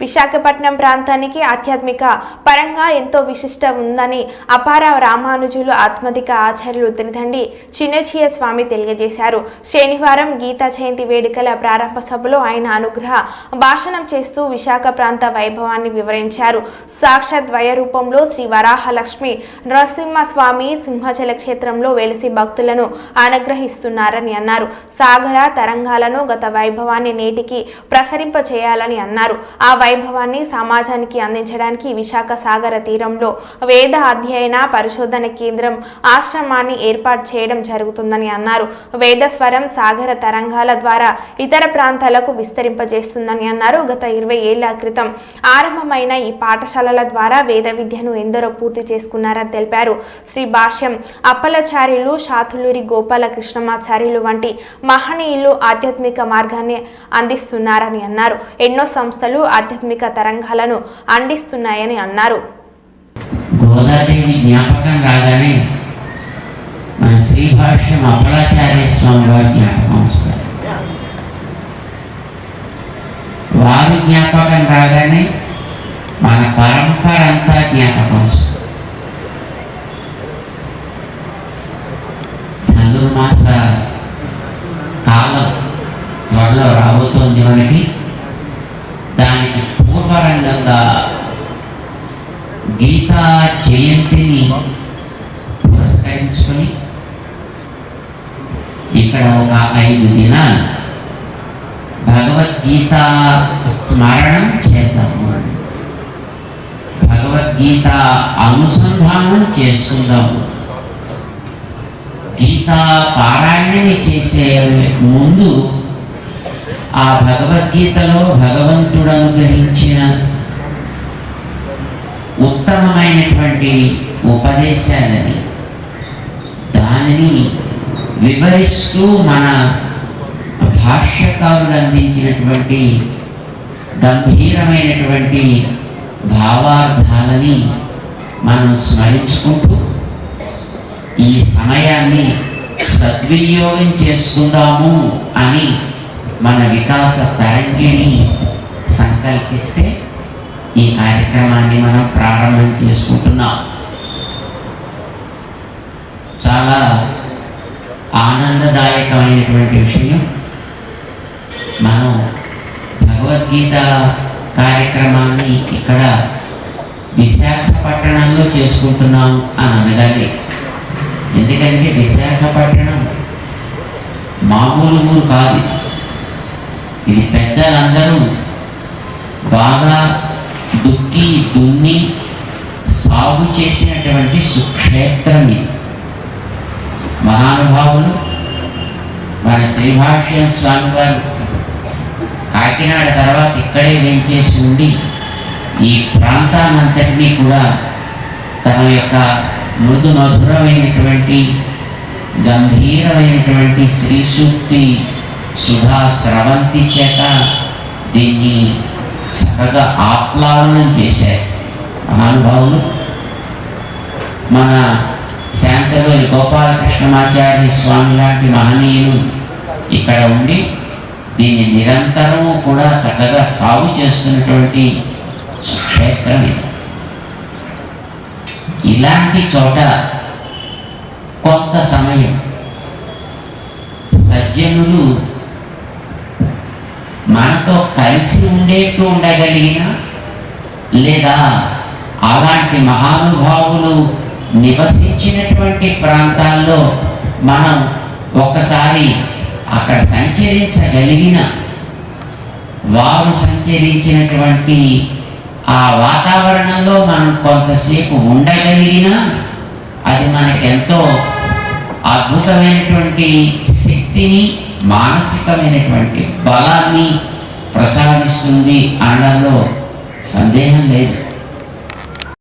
విశాఖపట్నం ప్రాంతానికి ఆధ్యాత్మిక పరంగా ఎంతో విశిష్ట ఉందని అపార రామానుజులు ఆత్మధిక ఆచార్యులు తినదండి చిన్నచీయ స్వామి తెలియజేశారు. శనివారం గీతా జయంతి వేడుకల ప్రారంభ సభలో ఆయన అనుగ్రహ భాషణం చేస్తూ విశాఖ ప్రాంత వైభవాన్ని వివరించారు. సాక్షాత్ ద్వయ రూపంలో శ్రీ వరాహలక్ష్మి నరసింహస్వామి సింహాచల క్షేత్రంలో వెలిసి భక్తులను అనుగ్రహిస్తున్నారని అన్నారు. సాగర తరంగాలను గత వైభవాన్ని నేటికి ప్రసరింప చేయాలని అన్నారు. ఆ వైభవాన్ని సమాజానికి అందించడానికి విశాఖ సాగర తీరంలో వేద అధ్యయన పరిశోధన కేంద్రం ఆశ్రమాన్ని ఏర్పాటు చేయడం జరుగుతుందని అన్నారు. వేద స్వరం సాగర తరంగాల ద్వారా ఇతర ప్రాంతాలకు విస్తరింపజేస్తుందని అన్నారు. గత ఇరవై ఏళ్ళ క్రితం ఆరంభమైన ఈ పాఠశాలల ద్వారా వేద విద్యను ఎందరో పూర్తి చేసుకున్నారని తెలిపారు. శ్రీ భాష్యం అప్పలచార్యులు శాతులూరి గోపాల కృష్ణమాచార్యులు వంటి మహనీయులు ఆధ్యాత్మిక మార్గాన్ని అందిస్తున్నారని అన్నారు. ఎన్నో సంస్థలు ఆధ్యాత్మిక తరంగాలను అందిస్తున్నాయని అన్నారు. గోదాదేవి జ్ఞాపకం రాగానే మన అపలాచార్య స్వామి వారి జ్ఞాపకం వస్తారు వారి జ్ఞాపకం రాగానే మన పరంపర అంతా జ్ఞాపకం వస్తుంది. ధనుర్మాస కాలం త్వరలో రాబోతోంది మనకి. దాని పూర్వరంగంగా గీతా జయంతిని పురస్కరించుకొని ఇక్కడ ఒక ఐదు దినాలు భగవద్గీత స్మరణం చేద్దాము భగవద్గీత అనుసంధానం చేసుకుందాము గీతా పారాయణని చేసే ముందు ఆ భగవద్గీతలో భగవంతుడు ఉత్తమమైనటువంటి ఉపదేశాలని దానిని వివరిస్తూ మన భాష్యకారులు అందించినటువంటి గంభీరమైనటువంటి భావార్థాలని మనం స్మరించుకుంటూ ఈ సమయాన్ని సద్వినియోగం చేసుకుందాము అని మన వికాస తరంగిణి సంకల్పిస్తే ఈ కార్యక్రమాన్ని మనం ప్రారంభం చేసుకుంటున్నాం. చాలా ఆనందదాయకమైనటువంటి విషయం. మనం భగవద్గీత కార్యక్రమాన్ని ఇక్కడ విశాఖపట్టణంలో చేసుకుంటున్నాం అని అనగానే ఎందుకంటే విశాఖపట్టణం మామూలు ఊరు కాదు. ఇది పెద్దలందరూ బాగా దుక్కి దున్ని సాగు చేసినటువంటి సుక్షేత్రం ఇది మహానుభావులు మన శ్రీభాష్యం స్వామి వారు కాకినాడ తర్వాత ఇక్కడే వెంచేసి ఉండి ఈ ప్రాంతానంతటినీ కూడా తమ యొక్క మృదు మధురమైనటువంటి గంభీరమైనటువంటి శ్రీ సూక్తి సుధా స్రవంతి చేత దీన్ని చక్కగా ఆప్లావనం చేశారు మహానుభావులు. మన శాంతవేలు గోపాలకృష్ణమాచార్య స్వామి లాంటి మహనీయులు ఇక్కడ ఉండి దీన్ని నిరంతరము కూడా చక్కగా సాగు చేస్తున్నటువంటి క్షేత్రం ఇది. ఇలాంటి చోట కొంత సమయం సజ్జనులు మనతో కలిసి ఉండేట్టు ఉండగలిగిన లేదా అలాంటి మహానుభావులు నివసించినటువంటి ప్రాంతాల్లో మనం ఒకసారి అక్కడ సంచరించగలిగిన వారు సంచరించినటువంటి ఆ వాతావరణంలో మనం కొంతసేపు ఉండగలిగినా అది మనకెంతో అద్భుతమైనటువంటి శక్తిని మానసికమైనటువంటి బలాన్ని ప్రసాదిస్తుంది అనడంలో సందేహం లేదు.